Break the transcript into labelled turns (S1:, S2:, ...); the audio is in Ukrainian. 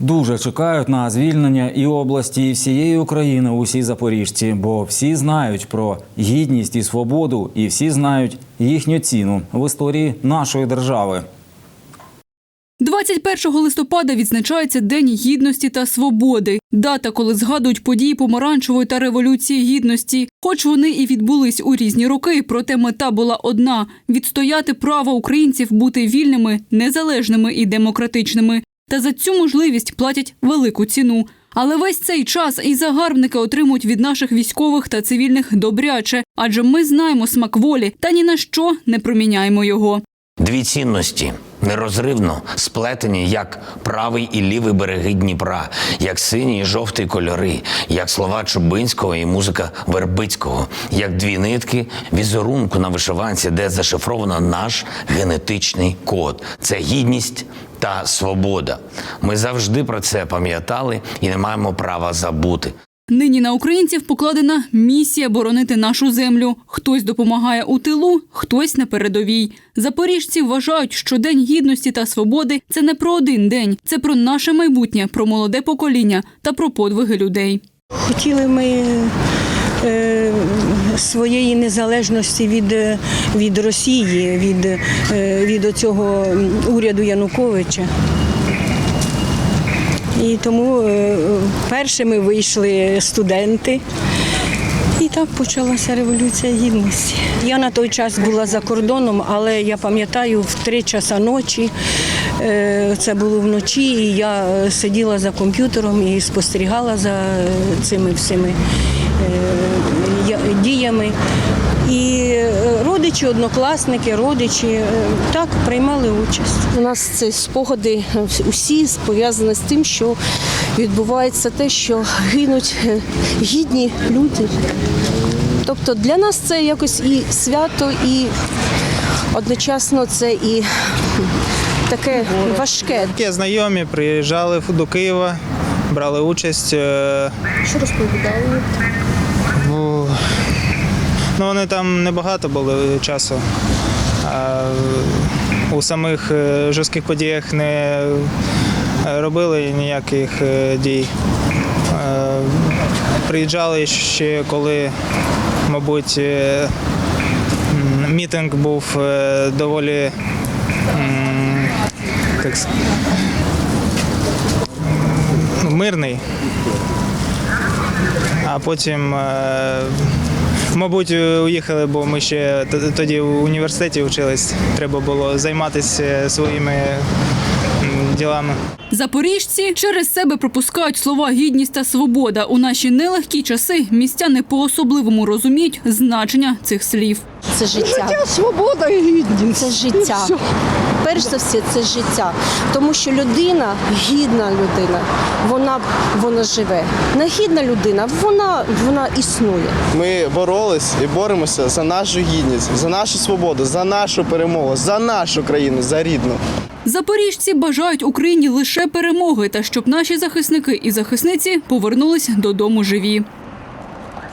S1: Дуже чекають на звільнення і області, і всієї України усі запоріжці, бо всі знають про гідність і свободу, і всі знають їхню ціну в історії нашої держави.
S2: 21 листопада відзначається День гідності та свободи. Дата, коли згадують події помаранчевої та революції гідності. Хоч вони і відбулись у різні роки, проте мета була одна: відстояти право українців бути вільними, незалежними і демократичними. Та за цю можливість платять велику ціну. Але весь цей час і загарбники отримують від наших військових та цивільних добряче, адже ми знаємо смак волі та ні на що не проміняємо його.
S3: Дві цінності нерозривно сплетені як правий і лівий береги Дніпра, як синій і жовтий кольори, як слова Чубинського і музика Вербицького, як дві нитки візерунку на вишиванці, де зашифровано наш генетичний код. Це гідність та свобода. Ми завжди про це пам'ятали і не маємо права забути.
S2: Нині на українців покладена місія боронити нашу землю. Хтось допомагає у тилу, хтось на передовій. Запоріжці вважають, що День гідності та свободи це не про один день, це про наше майбутнє, про молоде покоління та про подвиги людей.
S4: Хотіли ми е, своєї незалежності від, від Росії, від, е, від цього уряду Януковича. І тому е, першими вийшли студенти. І так почалася революція гідності. Я на той час була за кордоном, але я пам'ятаю, в три часа ночі, е, це було вночі, і я е, сиділа за комп'ютером і спостерігала за цими всіми діями. І е, родичі, однокласники, родичі е, так приймали участь.
S5: У нас це спогади усі пов'язані з тим, що відбувається те, що гинуть е, гідні люди. Тобто для нас це якось і свято, і одночасно це і таке важке.
S6: Є знайомі, приїжджали до Києва, брали участь.
S5: Що розповідали?
S6: Ну, вони там небагато були часу. У самих е, жорстких подіях не робили ніяких е, дій. Е, Приїжджали ще коли, мабуть, мітинг був доволі так, ну, мирний. А потім, мабуть, уїхали, бо ми ще тоді в університеті вчились. Треба було займатися своїми ділами.
S2: Запоріжці через себе пропускають слова гідність та свобода. У наші нелегкі часи містяни по-особливому розуміють значення цих слів.
S5: Це життя.
S7: Свобода і гідність.
S5: Це життя. Перш за все, це життя. Тому що людина, гідна людина, вона, вона живе. Негідна людина, вона, вона існує.
S8: Ми боролись і боремося за нашу гідність, за нашу свободу, за нашу перемогу, за нашу країну, за рідну.
S2: Запоріжці бажають Україні лише перемоги та щоб наші захисники і захисниці повернулись додому живі.